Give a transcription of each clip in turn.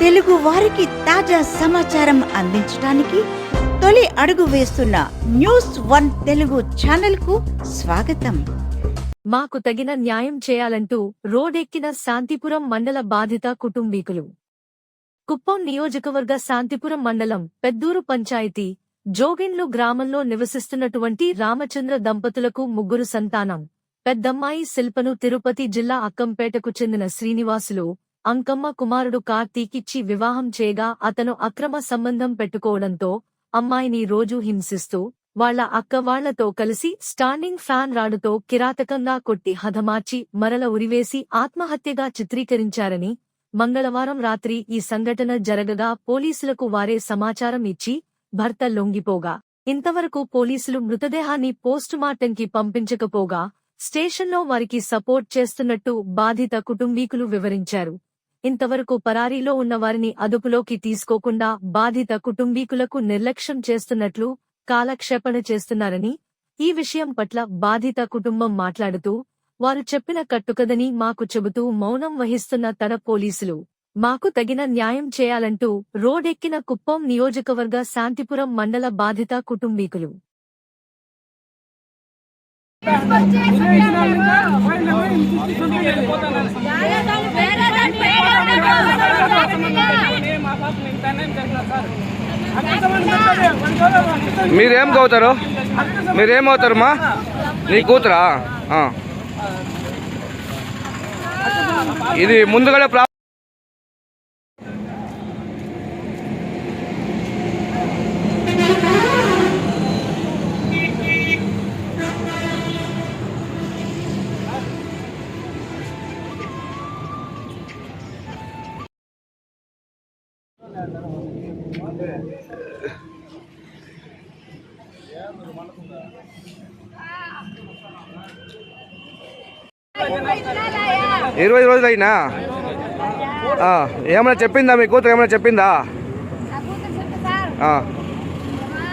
తెలుగు వారికి తాజా సమాచారం అందించడానికి తొలి అడుగు వేస్తున్న న్యూస్ వన్ తెలుగు ఛానల్కు స్వాగతం. మాకు తగిన న్యాయం చేయాలంటూ రోడెక్కిన శాంతిపురం మండల బాధిత కుటుంబీకులు. కుప్పం నియోజకవర్గ శాంతిపురం మండలం పెద్దూరు పంచాయతీ జోగిన్లు గ్రామంలో నివసిస్తున్నటువంటి రామచంద్ర దంపతులకు ముగ్గురు సంతానం. పెద్దమ్మాయి శిల్పను తిరుపతి జిల్లా అక్కంపేటకు చెందిన శ్రీనివాసులు అంకమ్మ కుమారుడు కార్తీకిచ్చి వివాహం చేయగా అతను అక్రమ సంబంధం పెట్టుకోవడంతో అమ్మాయిని రోజూ హింసిస్తూ వాళ్ళ అక్క వాళ్ళతో కలిసి స్టాండింగ్ ఫ్యాన్ రాడుతో కిరాతకంగా కొట్టి హధమార్చి మరల ఉరివేసి ఆత్మహత్యగా చిత్రీకరించారని మంగళవారం రాత్రి ఈ సంఘటన జరగగా పోలీసులకు వారే సమాచారం ఇచ్చి భర్త లొంగిపోగా. ఇంతవరకు పోలీసులు మృతదేహాన్ని పోస్టుమార్టంకి పంపించకపోగా స్టేషన్లో వారికి సపోర్ట్ చేస్తున్నట్టు బాధిత కుటుంబీకులు వివరించారు. ఇంతవరకు పరారీలో ఉన్న వారిని అదుపులోకి తీసుకోకుండా బాధిత కుటుంబీకులకు నిర్లక్ష్యం చేస్తున్నట్లు కాలక్షేపణ చేస్తున్నారని ఈ విషయం పట్ల బాధిత కుటుంబం మాట్లాడుతూ వారు చెప్పిన కట్టుకదని మాకు చెబుతూ మౌనం వహిస్తున్న తన పోలీసులు మాకు తగిన న్యాయం చేయాలంటూ రోడెక్కిన కుప్పం నియోజకవర్గ శాంతిపురం మండల బాధిత కుటుంబీకులు. మీరేం అవుతారు మీరేమవుతారు మా నీ కూతురా? ఆ. ఇది ముందుగానే ఇరవై రోజులు అయినా ఆ, ఏమైనా చెప్పిందా మీ కూతురు ఏమైనా చెప్పిందా నా కూతురు చెప్పు సార్ ఆ, అమ్మా,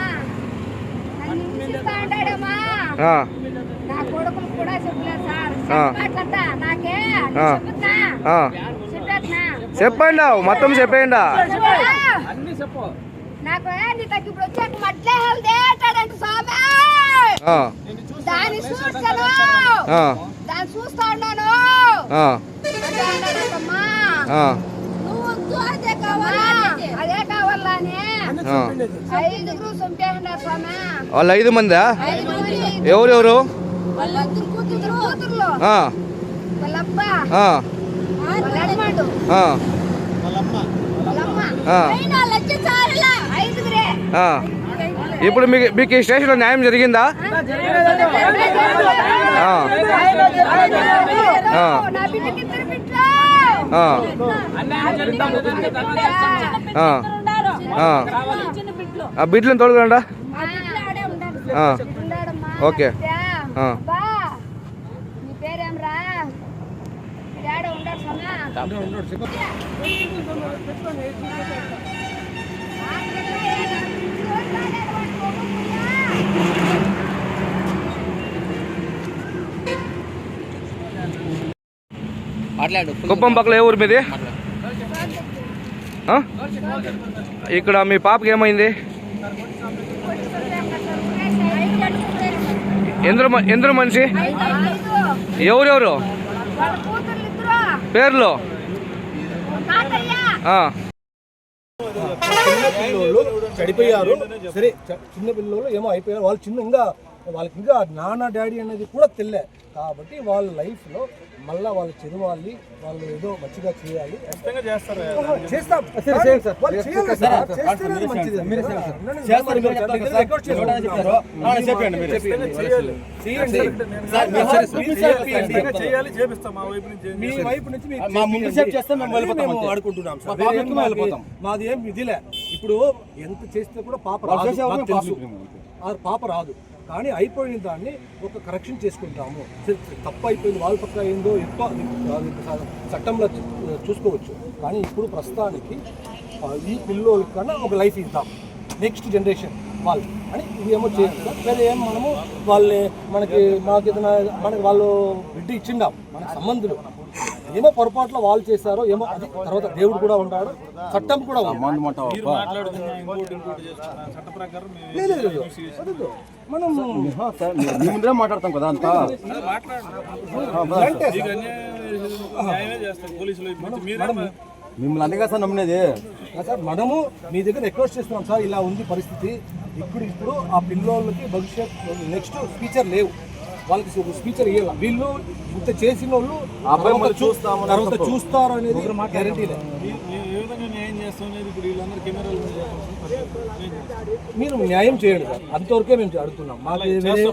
నన్ను హింసిస్తా ఉంటాడమ్మా. ఆ, నా కొడుకులు కూడా చెప్పలేదు సార్ ఆ. మాట్లాడతా నాకే ఆ. చెప్పుతా ఆ. చెప్పేస్తున్నా చెప్పండి మొత్తం చెప్పేయండి. వాళ్ళు ఐదు మందా? ఎవరెవరు వాళ్ళ కూతురు ఇప్పుడు మీకు మీకు ఈ స్టేషన్లో న్యాయం జరిగిందా? ఆ. ఆ. నా బిడ్డకి ఇద్దరు బిడ్డలు ఆ, ఆ, ఆ. ఆ బిడ్డలను తోడుకోండా మా బిడ్డలు ఆడే ఉండాలి ఆ. ఉన్నాడమ్మా ఓకే. ఆ. అబ్బా నీ పేరేంరా మీ డాడీ ఉన్నాడు సన్నా కుప్పం పక్కల ఏ ఊరు మీది? ఆ? ఇక్కడ మీ పాపకి ఏమైంది? ఎందరు ఎందరు మనిషి? ఎవరెవరు? పేర్లు? తాతయ్య. ఆ, చిన్న పిల్లోళ్ళు చెడిపోయారు సరే చ- చిన్న పిల్లోళ్ళు ఏమో అయిపోయారు. వాళ్ళు చిన్న ఇంకా వాళ్ళకి ఇంకా నాన్న డాడీ అనేది కూడా తెలియే కాబట్టి వాళ్ళ లైఫ్లో మళ్ళా వాళ్ళు చదవాలి వాళ్ళు ఏదో మంచిగా చేయాలి. ఆహా, చేస్తాం. వాళ్ళు చేయాలి. సార్. చేస్తేనే అది మంచిది. ఉండండి, మీరు రికార్డ్ చేసుకుంటున్నాం. చేయండి. చేయాలి. చేపిస్తాం మా వైపు నుంచి. మీ వైపు నుంచి మీకు మా ముందు చేయండి. సేపు చేస్తే మేము వెళ్ళిపోతాం మేము అంతే. సార్. పాప మాది- వెళ్ళిపోతాం. మాది ఏం ఇదిలే ఇప్పుడు ఎంత చేస్తే కూడా పాప రాదు. చేసే వరకు నాకు తెలుసు. ఆ పాప రాదు. కానీ అయిపోయిన దాన్ని ఒక కరెక్షన్ చేసుకుంటాము. తప్ప తప్పు అయిపోయింది వాళ్ళ పక్క ఏందో ఎక్కువ చట్టంలో చూసుకోవచ్చు. కానీ ఇప్పుడు ప్రస్తుతానికి ఈ పిల్లోళ్ళకి కన్నా ఒక లైఫ్ ఇద్దాం. నెక్స్ట్ జనరేషన్ వాళ్ళు. అని ఇవేమో చేస్తాం లేదా ఏం మనము వాళ్ళే మనకి మాకు ఏదైనా మనకి వాళ్ళు బిడ్డ ఇచ్చిండాం. మనకి సంబంధులు. ఏమో పొరపాట్లో వాళ్ళు చేశారో ఏమో అది తర్వాత దేవుడు కూడా ఉన్నాడు చట్టం కూడా లేదు, లేదు, లేదు. వద్దు. మనం ముందరే మాట్లాడతాం కదా అంతా. మిమ్మల్ని అందుకే సార్ నమ్మినది. సార్ మనము మీ దగ్గర రిక్వెస్ట్ చేస్తున్నాం సార్ ఇలా ఉంది పరిస్థితి. ఇప్పుడు ఇప్పుడు ఆ పిల్లోళ్ళకి భవిష్యత్ నెక్స్ట్ ఫ్యూచర్ లేవు. వాళ్ళకి ఫ్యూచర్ ఇవ్వాలి వీళ్ళు ఇంత చేసిన వాళ్ళు అబ్బాయి తర్వాత. చూస్తారు అనేది గ్యారంటీ లేదు మీరు న్యాయం చేయండి సార్ అంతవరకే మేము అడుగుతున్నాం మాకు వేరే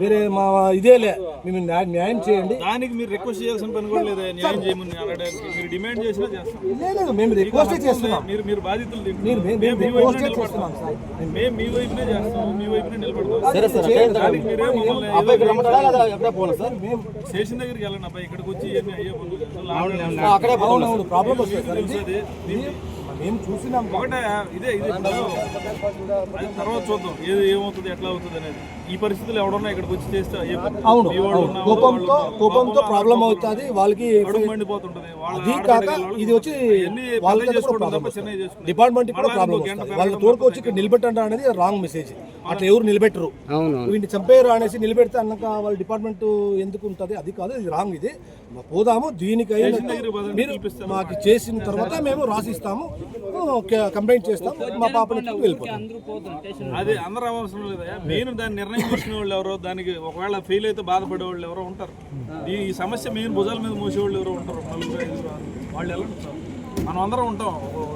వేరే మా ఇదేలే మేము న్యాయం చేయండి దానికి మీరు రిక్వెస్ట్ చేయాల్సిన పని కూడా లేదా న్యాయం చేయమని అడగడానికి మీరు డిమాండ్ చేసినా చేస్తాం లేదు మేము రిక్వెస్ట్ చేస్తున్నాం మీరు మీరు బాధితులు. మీరు మేము మేము మీ రిక్వెస్ట్ వైపునే చేస్తున్నాం సార్ మేము మీ వైపునే చేస్తాం మీ వైపునే నిలబడతాం సరే సార్ సార్. దానికి మీరే మమ్మల్ని అబ్బాయికి రమ్మంటారా లేదా ఎక్కడే పోవాలి సార్ స్టేషన్ దగ్గరికి వెళ్ళండి అబ్బాయి ఇక్కడికి వచ్చి ఏమి అయ్యే పనులు. అక్కడే ప్రాబ్లం వస్తుంది మేము చూసినాం? ఒకటే ఇదే ఇదే. తర్వాత చూద్దాం. ఏది ఏమవుతుంది ఎట్లా అవుతుంది అనేది. ఈ పరిస్థితులు ఎవడన్నా ఇక్కడికి వచ్చి చేస్తే. అవును కోపంతో కోపంతో ప్రాబ్లం అవుతుంది వాళ్ళకి మండిపోతుంటది. అది కాక ఇది వచ్చి. డిపార్ట్మెంట్ కూడా ప్రాబ్లం ఇంకో గంట వస్తుంది వాళ్ళ పెరగడం తోడుకు వచ్చి ఇక్కడ నిలబెట్టండి అనేది రాంగ్ మెసేజ్. అట్లా ఎవరు నిలబెట్టరు. వీటిని చంపేయరు అనేసి నిలబెడితే అన్నాక వాళ్ళ డిపార్ట్మెంట్ ఎందుకు ఉంటుంది? అది కాదు ఇది రాంగ్ ఇది. పోదాము దీనికైనా మీరు. మాకు చేసిన తర్వాత మేము రాసిస్తాము. కంప్లైంట్ చేస్తాం. మా పాపని వెళ్ళిపోతాం. అది అందరూ అవసరం లేదా. మెయిన్ దాన్ని నిర్ణయం తీసుకునే వాళ్ళు ఎవరో దానికి ఒకవేళ ఫెయిల్ అయితే బాధపడే వాళ్ళు ఎవరో ఉంటారు. ఈ సమస్య మెయిన్ భుజాల మీద మోసే వాళ్ళు ఎవరో ఉంటారు. నలుగురు ఐదుగురు ఆరుగురు. వాళ్ళు ఎలా ఉంటారు? మనం అందరం ఉంటాం.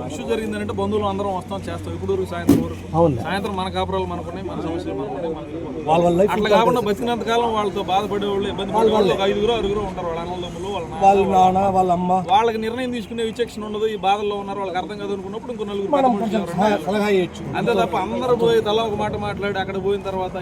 ఇష్యూ జరిగిందంటే బంధువులు అందరం వస్తాం చేస్తాం. ఇప్పుడు సాయంత్రం వరకు. సాయంత్రం మన కాపురాలు మనకున్నాయి మన సమస్యలు మనకున్నాయి అట్లా కాకుండా బతికినంత కాలం వాళ్ళతో బాధపడే వాళ్ళు ఇబ్బంది పడే వాళ్ళు ఐదుగురు ఆరుగురు ఉంటారు. వాళ్ళ అన్నదమ్ములు వాళ్ళ నాన్న, అమ్మ. వాళ్ళకి నిర్ణయం తీసుకునే విచక్షణ ఉండదు. ఈ బాధల్లో ఉన్నారు వాళ్ళకి అర్థం కాదు అనుకున్నప్పుడు ఇంకో నలుగురు అంతే తప్ప అందరూ పోయి తల ఒక మాట మాట్లాడి అక్కడ పోయిన తర్వాత